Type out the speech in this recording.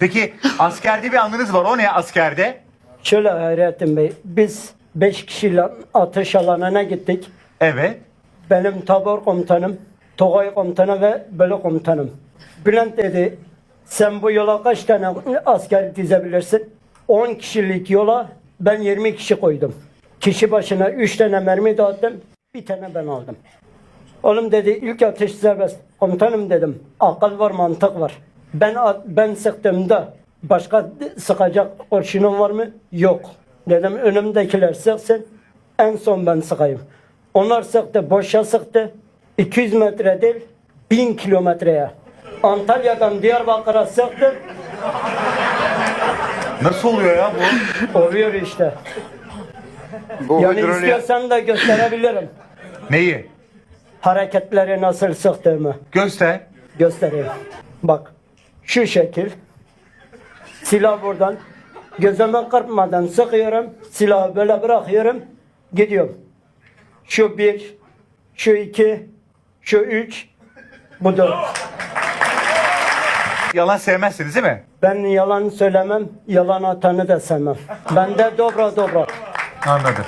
Peki askerde bir anınız var. O ne askerde? Şöyle Hayrettin Bey, biz beş kişiyle atış alanına gittik. Evet. Benim tabur komutanım, Togay komutanı ve bölük komutanım. Bülent dedi, sen bu yola kaç tane asker dizebilirsin? 10 kişilik yola ben 20 kişi koydum. Kişi başına 3 tane mermi dağıttım, bir tane ben aldım. Oğlum dedi ilk atış serbest. Komutanım dedim. Akıl var mantık var. Ben ben sıktığımda başka sıkacak kurşunun var mı? Yok. Dedim önümdekiler sıksın. En son ben sıkayım. Onlar sıktı boşa sıktı. 200 metre değil 1000 kilometreye. Antalya'dan Diyarbakır'a sıktı. Nasıl oluyor ya bu? Oluyor işte. Bu Yani hidroliğe- istiyorsan da gösterebilirim. Neyi? Hareketleri nasıl sıktığımı. Göster. göstereyim. Bak şu şekil. Silah buradan. Gözüme kırpmadan sıkıyorum. Silahı böyle bırakıyorum. Gidiyorum. Şu bir, şu iki, şu üç, bu dört. Yalan sevmezsiniz değil mi? Ben yalan söylemem, yalan atanı da sevmem. Bende dobra dobra. Anladım.